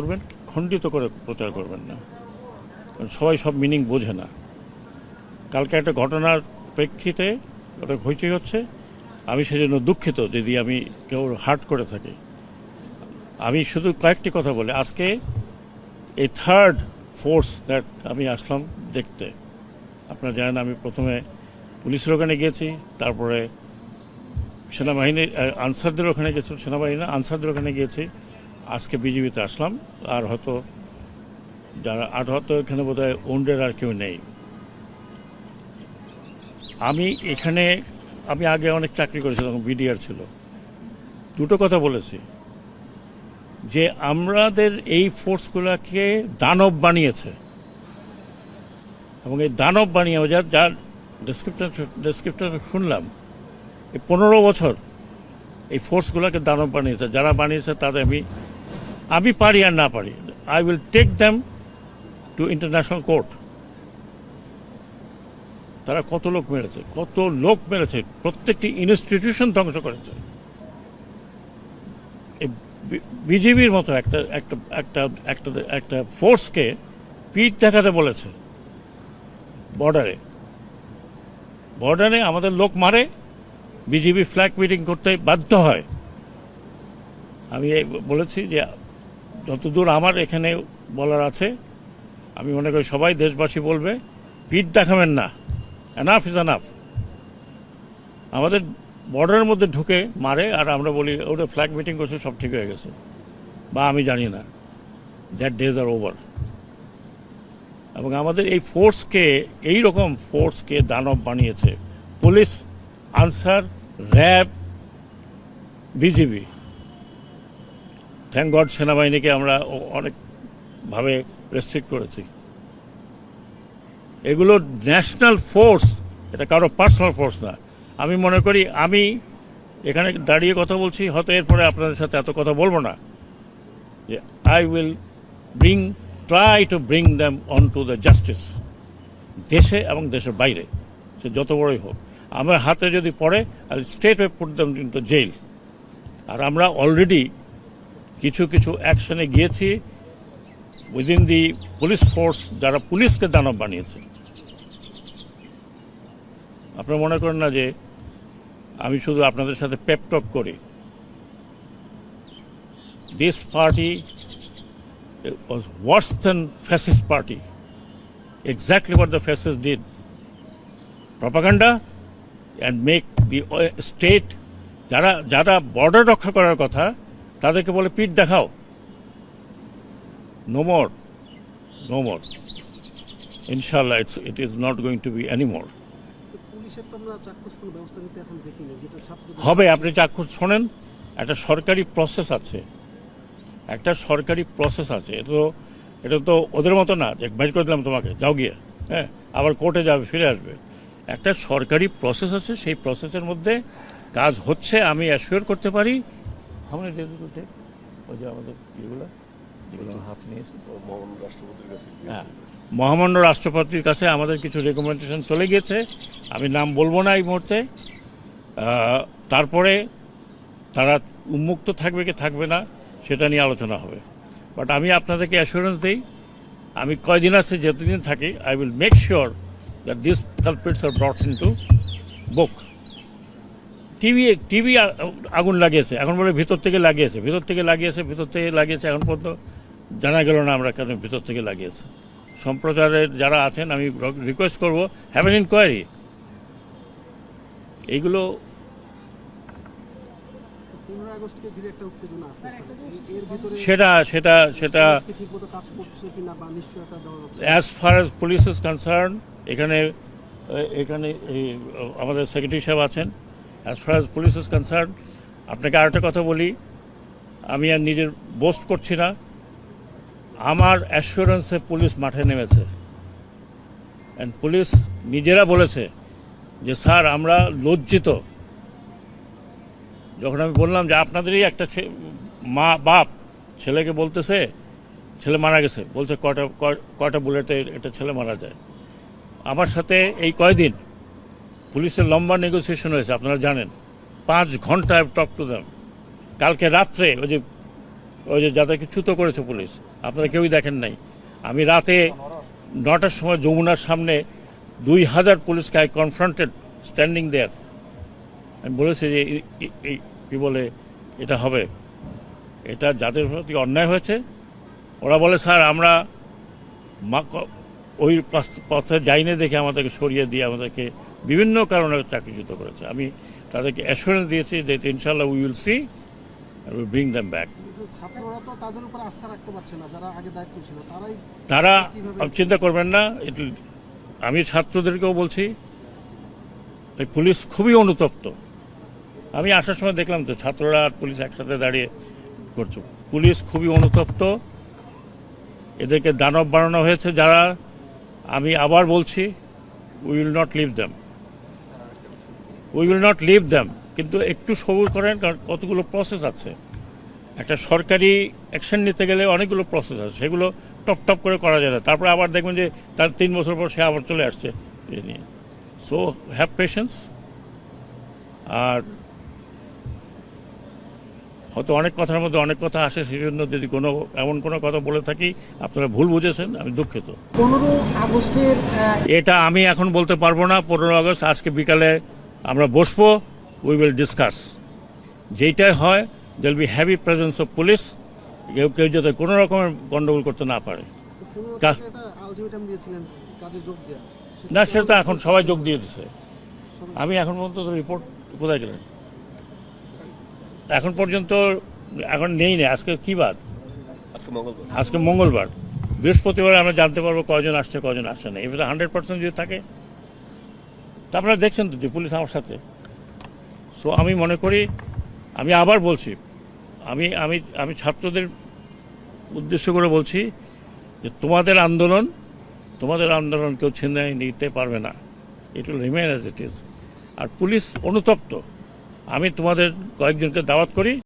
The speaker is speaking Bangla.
করবেন, খণ্ডিত করে প্রচার করবেন না। কারণ সবাই সব মিনিং বোঝে না। কালকে একটা ঘটনার প্রেক্ষিতে ওটা হইচই হচ্ছে। আমি সেজন্য দুঃখিত যদি আমি কেউ হার্ট করে থাকি। আমি শুধু কয়েকটি কথা বলি। আজকে এই থার্ড ফোর্স দ্যাট আমি আসলাম দেখতে। আপনারা জানেন আমি প্রথমে পুলিশের ওখানে গিয়েছি, তারপরে সেনাবাহিনীর আনসারদের ওখানে গেছি সেনাবাহিনী আনসারদের ওখানে গিয়েছি। আজকে বিজিবিতে আসলাম, আর হয়তো যারা আর হয়তো এখানে বোধ হয় ওন্ডের আর কেউ নেই। আমি এখানে আমি আগে অনেক চাকরি করেছিলাম, বিডিআর ছিল। দুটো কথা বলেছি। যে আমাদের এই ফোর্সগুলোকে দানব বানিয়েছে। এবং এই দানব বানিয়ে যার যার ডেসক্রিপ্টার ডেসক্রিপ্টার শুনলাম, এই পনেরো বছর এই ফোর্সগুলোকে দানব বানিয়েছে। যারা বানিয়েছে তাদের আমি আমি পারি আর না পারি I will take them to international court তারা কত লোক মেরেছে, কত লোক মেরেছে, প্রত্যেকটি ইনস্টিটিউশন ধ্বংস করেছে। বিজেপির মতো একটা একটা একটা একটা একটা ফোর্সকে পিঠ দেখাতে বলেছে বর্ডারে বর্ডারে আমাদের লোক মারে বিজেপি ফ্ল্যাগ মিটিং করতে বাধ্য হয়। আমি বলেছি যে যতদূর আমার এখানে বলার আছে, আমি মনে করি সবাই দেশবাসী বলবে পিঠ দেখাবেন না। এনাফ ইজ এনাফ আমাদের বর্ডারের মধ্যে ঢুকে মারে, আর আমরা বলি ওটা ফ্ল্যাগ মিটিং করছে, সব ঠিক হয়ে গেছে। বা আমি জানি না। দ্যাট ডেজ আর ওভার এবং আমাদের এই ফোর্সকে এই রকম ফোর্সকে দানব বানিয়েছে। Police Ansar RAB BGB thank God সেনাবাহিনীকে আমরা অনেকভাবে রেস্ট্রিক্ট করেছি। এগুলো ন্যাশনাল ফোর্স এটা কারও পার্সোনাল ফোর্স না। আমি মনে করি, আমি এখানে দাঁড়িয়ে কথা বলছি, হয়তো এরপরে আপনাদের সাথে এত কথা বলব না। যে I will bring try to bring them on to the justice দেশে এবং দেশের বাইরে, সে যত বড়ই হোক। আমার হাতে যদি পড়ে I state put them into jail আর আমরা অলরেডি কিছু কিছু অ্যাকশনে গিয়েছি উইদিন দি পুলিশ ফোর্স যারা পুলিশকে দানব বানিয়েছে আপনারা মনে করেন না যে আমি শুধু আপনাদের সাথে পেপটক করি this party worse than fascist party. Exactly what the fascists did. Propaganda and make the uh, যারা যারা বর্ডার রক্ষা করার কথা তাদেরকে বলে পিঠ দেখাও। নো মোর নো মোর ইনশাল্লাহ it's it is not going to be any more হবে আপনি চাক্ষুষ শোনেন একটা সরকারি প্রসেস আছে। একটা সরকারি প্রসেস আছে। এটা তো এটা তো ওদের মতো না যে বাইর করে দিলাম তোমাকে যাও গিয়ে হ্যাঁ আবার কোর্টে যাবে ফিরে আসবে। একটা সরকারি প্রসেস আছে সেই প্রসেসের মধ্যে কাজ হচ্ছে আমি অ্যাসিওর করতে পারি আমরা ওই যে আমাদের ইয়েগুলো যেগুলো হাত নিয়েছে। মহান রাষ্ট্রপতির কাছে হ্যাঁ মহামান্য রাষ্ট্রপতির কাছে আমাদের কিছু রেকমেন্ডেশন চলে গিয়েছে। আমি নাম বলব না এই মুহূর্তে। তারপরে তারা উন্মুক্ত থাকবে কি থাকবে না সেটা নিয়ে আলোচনা হবে। বাট আমি আপনাদেরকে অ্যাসুরেন্স দিই আমি কয়দিন আছে যতদিন থাকি I will make sure that this culprits are brought into book TV TV আগুন লাগিয়েছে। এখন বলে ভিতর থেকে লাগিয়েছে ভিতর থেকে লাগিয়েছে ভিতর থেকে লাগিয়েছে এখন পর্যন্ত জানা গেল না আমরা কেন ভিতর থেকে লাগিয়েছে। সম্প্রচারের যারা আছেন আমি রিকোয়েস্ট করব হ্যাভ এন ইনকোয়ারি এইগুলো সেটা সেটা সেটা as far as police is concern এখানে এখানে আমাদের সেক্রেটারি সাহেব আছেন। As far as police is concern আপনাকে আরেকটা কথা বলি। আমি আর নিজের বোস্ট করছি না। আমার অ্যাসুরেন্সে পুলিশ মাঠে নেমেছে। অ্যান্ড পুলিশ নিজেরা বলেছে যে, স্যার, আমরা লজ্জিত। যখন আমি বললাম যে, আপনাদেরই একটা মা, বাপ ছেলেকে বলতেছে, ছেলে মারা গেছে। বলছে, কয়টা, কয়- কয়টা বুলেটে এটা ছেলে মারা যায়? আমার সাথে এই কয়দিন পুলিশের লম্বা নেগোসিয়েশন হয়েছে, আপনারা জানেন। পাঁচ ঘণ্টা টক টু দেম কালকে রাত্রে ওই যে ওই যে যাদেরকে চ্যুত করেছে পুলিশ, আপনারা কেউই দেখেন নাই। আমি রাতে নটার সময় যমুনার সামনে দুই হাজার পুলিশকে আই কনফ্রন্টেড স্ট্যান্ডিং দেয়ার আমি বলেছি যে কী বলে, এটা হবে। এটা যাদের প্রতি অন্যায় হয়েছে, ওরা বলে, স্যার, আমরা ওই পথে যাইনি দেখে আমাদেরকে সরিয়ে দিয়ে আমাদেরকে বিভিন্ন কারণে চাকরিচ্যুত করেছে। আমি তাদেরকে অ্যাসুরেন্স দিয়েছি যে ইনশাল্লাহ we will see bring them back তারা চিন্তা করবেন না এটি আমি ছাত্রদেরকেও বলছি পুলিশ খুবই অনুতপ্ত। আমি আসার সময় দেখলাম তো ছাত্ররা আর পুলিশ একসাথে দাঁড়িয়ে করছে। পুলিশ খুবই অনুতপ্ত। এদেরকে দানব বানানো হয়েছে যারা। আমি আবার বলছি we will not leave them we will not leave them কিন্তু একটু সবুর করেন কারণ কতগুলো প্রসেস আছে। একটা সরকারি অ্যাকশন নিতে গেলে অনেকগুলো প্রসেস আছে। সেগুলো টপ টপ করে করা যায় না। তারপরে আবার দেখবেন যে তার তিন বছর পর সে আবার চলে আসছে এ নিয়ে। সো হ্যাভ পেশেন্স আর হয়তো অনেক কথার মধ্যে অনেক কথা আসে সেই জন্য যদি কোনো এমন কোনো কথা বলে থাকি আপনারা ভুল বুঝেছেন আমি দুঃখিত। পনেরো আগস্টের এটা আমি এখন বলতে পারব না। পনেরো আগস্ট আজকে বিকালে আমরা বসবো উই উইল ডিসকাস যেইটাই হয় there'll be heavy presence of police কেউ কেউ যাতে কোনো রকমের গন্ডগোল করতে না পারে। সেটা না সেটা তো এখন সবাই যোগ দিয়ে সবাই- আমি এখন পর্যন্ত রিপোর্ট কোথায় গেলেন? এখন পর্যন্ত এখন নেই না আজকে কি বার আজকে মঙ্গলবার। বৃহস্পতিবার আমরা জানতে পারব কয়জন আসছে কয়জন আসছে না এবার হান্ড্রেড পার্সেন্ট যদি থাকে তা আপনারা দেখছেন তো যে পুলিশ আমার সাথে। সো আমি মনে করি, আমি আবার বলছি, আমি আমি আমি ছাত্রদের উদ্দেশ্য করে বলছি যে তোমাদের আন্দোলন তোমাদের আন্দোলন কেউ ছিনাই নিতে পারবে না। It will remain as it is R police অনুতপ্ত। আমি তোমাদের কয়েকজনকে দাওয়াত করি।